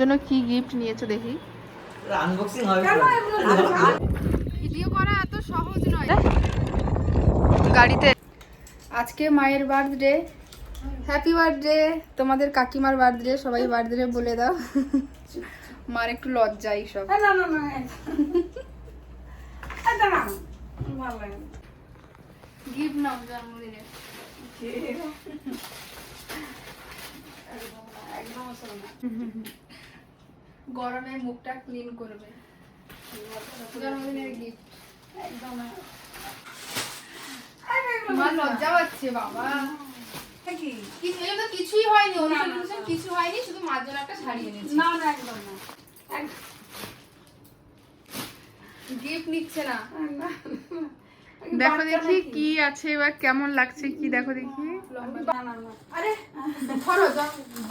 জন্য কি গিফট নিয়েছো দেখি? আনবক্সিং হবে কেন তো? এগুলো লাগবে? ভিডিও করা। এত সহজ নয়। গাড়িতে। আজকে মায়ের বার্থডে হ্যাপি বার্থডে তোমাদের কাকিমার বার্থডে সবাই বার্থডে বলে দাও। মার একটু লজ্জা সব। গিফট নাও জন্মদিনে। গরমে মুখটা ক্লিন করবে জন্মদিনের গিফট একদম লজ্জা পাচ্ছে বাবা? তো কিছুই হয়নি অনুষ্ঠান। কিছু হয়নি শুধু মার জন্য একটা শাড়ি এনেছি না, না, একদম না। গিফট নিচ্ছে না। দেখো দেখি কি আছে বা কেমন লাগছে কি দেখো দেখি। আরে ধরো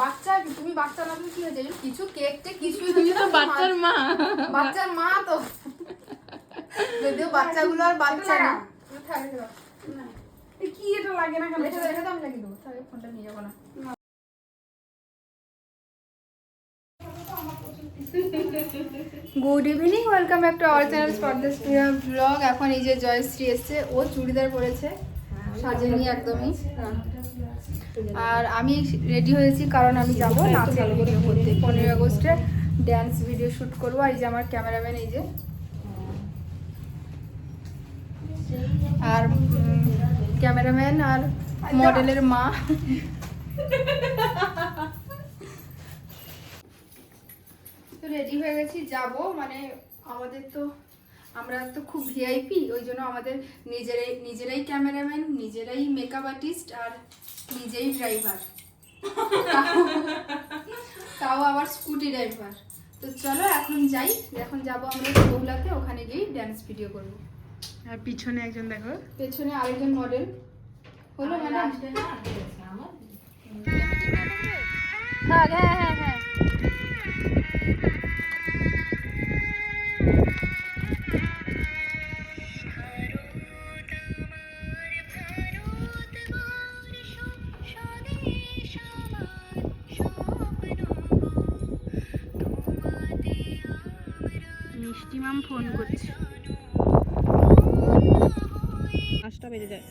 বাচ্চা তুমি বাচ্চা না কি হয়েছে কিছু কেক টেক কিছুই তুমি তো বাচ্চার মা। বাচ্চার মা তো। যদিও বাচ্চাগুলো আর বাচ্চা না। থাক, রেখে দাও। না। এই কি এটা লাগে না কেন? রেখে রেখে দাও, লাগিয়ে দেবো। তাহলে ফোনটা নিয়ে যাব না। Good evening welcome back to our channel Spardha blog এখন এই যে জয়শ্রী এসছে, ও চুড়িদার পরেছে, সাজেনি একদমই। আর আমি রেডি হয়েছি, কারণ আমি যাব নাচের ভিডিও করতে। পনেরোই আগস্টে ড্যান্স ভিডিও শ্যুট করব, আর এই যে আমার ক্যামেরাম্যান এই যে। আর ক্যামেরাম্যান আর মডেলের মা। রেডি হয়ে গেছি যাব। মানে আমাদের তো আমরা তো খুব ভিআইপি ওই জন্য আমাদের নিজেরাই নিজেরাই ক্যামেরাম্যান নিজেরাই মেকআপ আর্টিস্ট আর নিজেই ড্রাইভার তাও আবার স্কুটি ড্রাইভার তো চলো এখন যাই। এখন যাব আমরা বগুলাতে ওখানে গিয়ে ড্যান্স ভিডিও করব। আর পিছনে একজন দেখো। পেছনে আরেকজন মডেল হলো ম্যাডাম হ্যাঁ হ্যাঁ হ্যাঁ। মাম ফোন করছে। পাঁচটা বেজে যায়।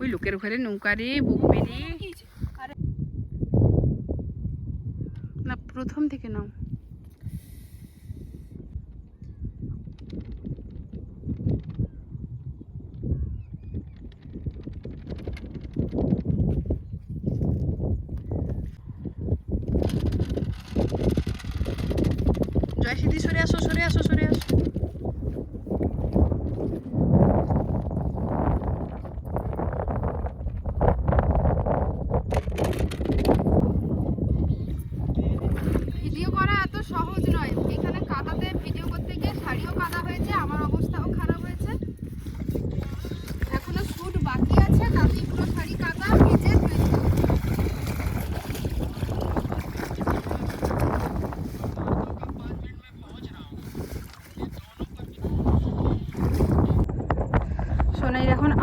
ওই লোকের ঘরে নৌকা রে বুক না প্রথম থেকে নাও।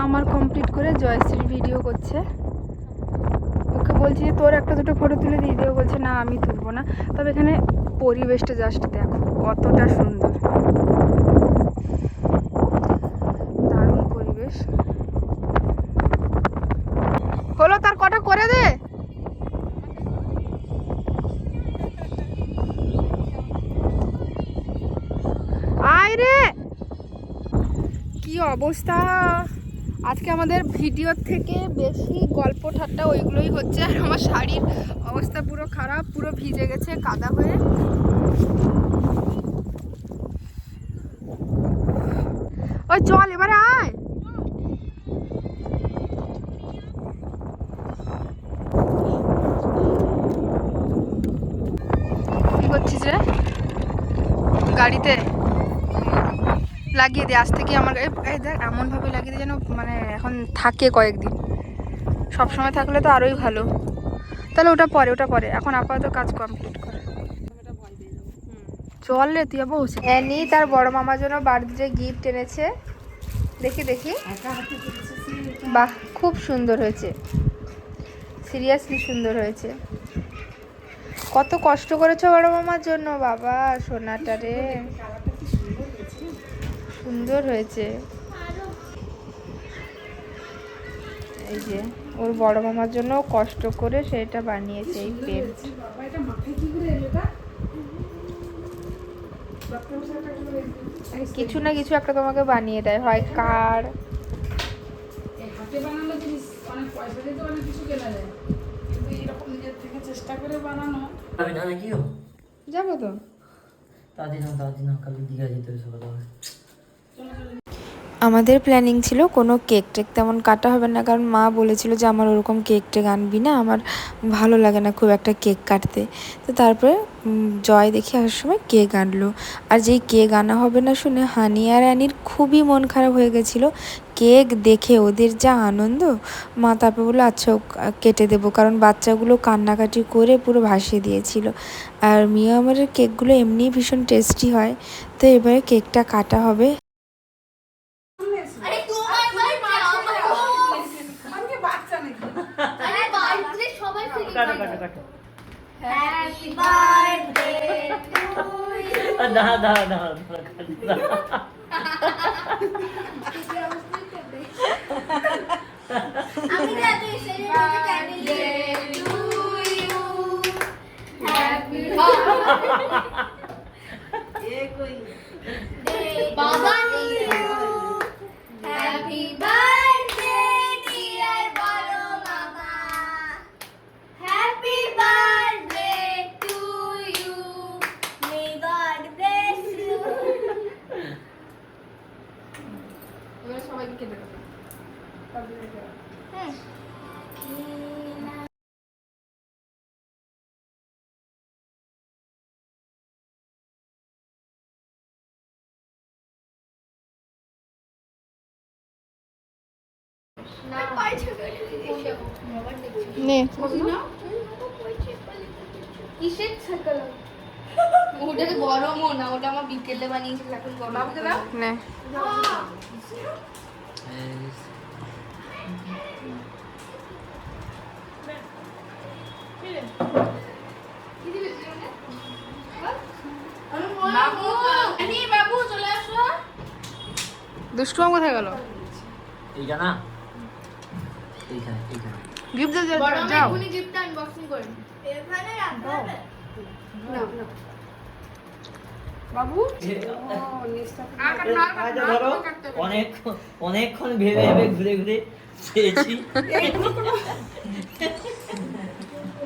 আমার কমপ্লিট করে জয়শ্রী ভিডিও করছে। ওকে বলছি যে, তোর একটা দুটো ফটো তুলে দিয়ে দিও বলছে, না, আমি তুলবো না। তবে এখানে পরিবেশটা জাস্ট দেখো, কতটা সুন্দর। দারুণ পরিবেশ। হলো, তার কটা করে দে। আয় রে। কি অবস্থা? আজকে আমাদের ভিডিওর থেকে বেশি গল্প ঠাট্টা ওইগুলোই হচ্ছে। আর আমার শাড়ির অবস্থা পুরো খারাপ, পুরো ভিজে গেছে, কাদা হয়ে। ওই চল এবারে আয় কি করছিস রে গাড়িতে লাগিয়ে দে আজ থেকে আমার দেখ, এমনভাবে লাগিয়ে দে যেন মানে এখন থাকে কয়েকদিন। সব সময় থাকলে তো আরোই ভালো। তাহলে ওটা পরে ওটা পরে। এখন আপাতত কাজ কমপ্লিট কর। চল রে, তুই আবার অ্যানি তার বড় মামার জন্য বার্থডে গিফট এনেছে। দেখি দেখি। বাহ, খুব সুন্দর হয়েছে। সিরিয়াসলি সুন্দর হয়েছে। কত কষ্ট করেছ বড় মামার জন্য। বাবা, সোনাটা রে। সুন্দর হয়েছে। এই যে ওর বড় মামার জন্য কষ্ট করে সেটা বানিয়েছে এই পেন্ট কিছু না কিছু একটা তোমাকে বানিয়ে দেয় হয় কার। এই হাতে বানানো জিনিস অনেক পয়সা দিয়ে তো অনেক কিছু কেনা যায়। কিন্তু এরকম নিজের থেকে চেষ্টা করে বানানো। আমি না নাকি যাব তো। তাদের না তাদের না কালকে দীঘা যেতে হবে সকালবেলা। আমাদের প্ল্যানিং ছিল কোনো কেক টেক তেমন কাটা হবে না, কারণ মা বলেছিল যে আমার ওরকম কেক টেক আনবি না, আমার ভালো লাগে না খুব একটা কেক কাটতে। তো তারপরে জয় দেখে আসার সময় কেক আনলো। আর যেই কেক আনা হবে না শুনে হানি আর অ্যানির খুবই মন খারাপ হয়ে গেছিল। কেক দেখে ওদের যা আনন্দ, মা তারপর বলল আচ্ছা কেটে দেবো। কারণ বাচ্চাগুলো কান্নাকাটি করে পুরো ভাসিয়ে দিয়েছিল। আর মিয়া আমারের কেকগুলো এমনিই ভীষণ টেস্টি হয়। তো এবারে কেকটা কাটা হবে আরে তোমার বাড়িতে আমার আমি কি বাচ্চা নাকি আরে বাড়িতে সবাই ফ্রি কাটো কাটো কাটো হ্যাপি বার্থডে টু ইউ দাঁড়া দাঁড়া দাঁড়া দাঁড়া নে। কিসের সাইকেল ওটা গরমও না ওটা আমার বিকেলে এখন গরম। দুষ্টু কোথায় গেল? এইখানে। না গিফট বড় আমি যাও। এখনই গিফটটা আনবক্সিং করি এখানে রাখতে হবে। বাবু? আচ্ছা ধরো অনেক অনেকক্ষণ ভেবে ভেবে ঘুরে ঘুরে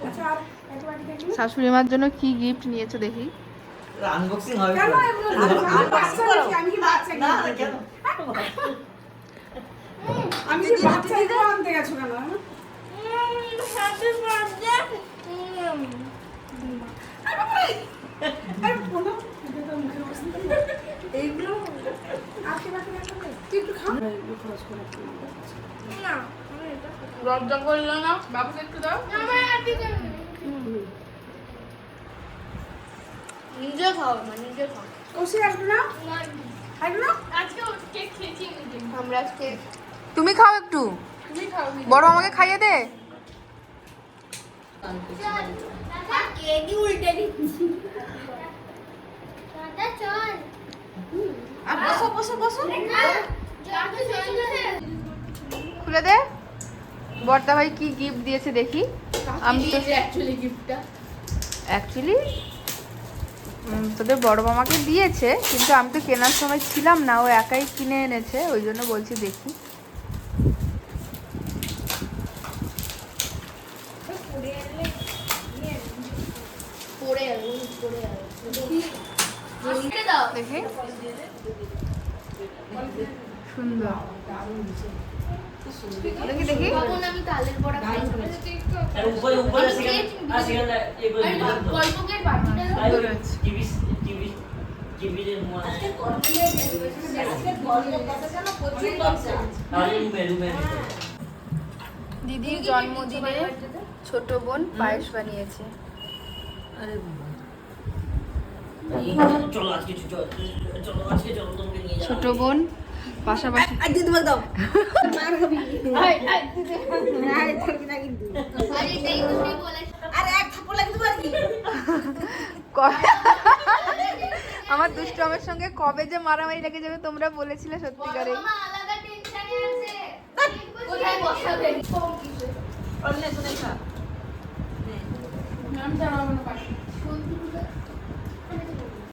আচ্ছা শাশুড়ি মার জন্য কি গিফট নিয়েছো দেখি? আনবক্সিং হবে কেন তো? আমি বাচ্চা নাকি আমি কি বাচ্চা না কেন? আমি কি বাচ্চা এগুলো আনতে গেছো কেন? লজ্জা করল না? বাবুকে একটু দাও। নিজে খাও না নিজে খাও। কষি আসবে না? আজকে কেক খেয়েছি নিজে আমরা আজকে তুমি খাও একটু। বড় আমাকে খাইয়ে দে। খুলে দে। বর্দা ভাই কি গিফট দিয়েছে দেখি। আমি তো অ্যাকচুয়ালি গিফটটা অ্যাকচুয়ালি তোদের বড় মামাকে দিয়েছে কিন্তু আমি তো কেনার সময় ছিলাম না ও একাই কিনে এনেছে ওই জন্য বলছি দেখি পড়ে যাবে পড়ে যাবে আসতে দাও দেখি। সুন্দর। দেখি দেখি। আমি তালের বড়া খাই আর উপরে উপরে সেখানে আর সেখানে এগুলো গল্পকের বাটিটা সুন্দর হয়েছে। টিভি টিভি টিভি এর আর রুমে রুমে। দিদির জন্মদিনে ছোট বোন পায়েস বানিয়েছে। আরে চলো আজকে চলো চলো আজকে চলো তোমাকে নিয়ে যাব ছোট বোন পাশাপাশি আমার দুষ্টু আমার সঙ্গে কবে যে মারামারি লেগে যাবে তোমরা বলেছিলে সত্যিকারে। মামা আলাদা টেনশনে আছে। কোথায়